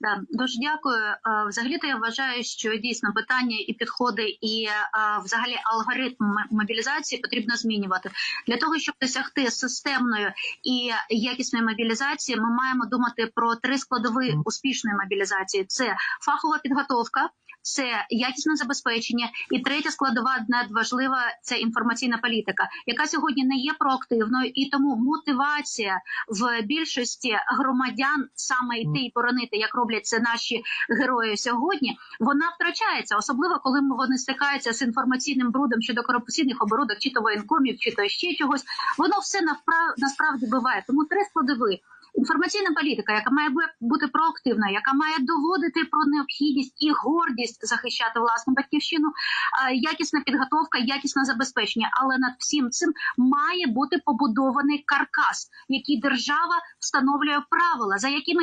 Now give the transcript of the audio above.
Да, дуже дякую. Е, Взагалі-то я вважаю, що дійсно питання і підходи, і е, взагалі алгоритм мобілізації потрібно змінювати для того, щоб досягти системної і якісної мобілізації. Ми маємо думати про три складові успішної мобілізації: це фахова підготовка. Це якісне забезпечення, і третя складова надважлива це інформаційна політика, яка сьогодні не є проактивною, і тому мотивація в більшості громадян саме йти і боронити, як роблять це наші герої сьогодні, вона втрачається, особливо коли вони стикаються з інформаційним брудом щодо корупційних оборудок, чи то воєнкомів, чи то ще чогось. Воно все навправ... насправді буває. Тому три складові. Інформаційна політика, яка має бути проактивною, яка має доводити про необхідність і гордість захищати власну батьківщину, якісна підготовка, якісне забезпечення. Але над всім цим має бути побудований каркас, який держава встановлює правила, за якими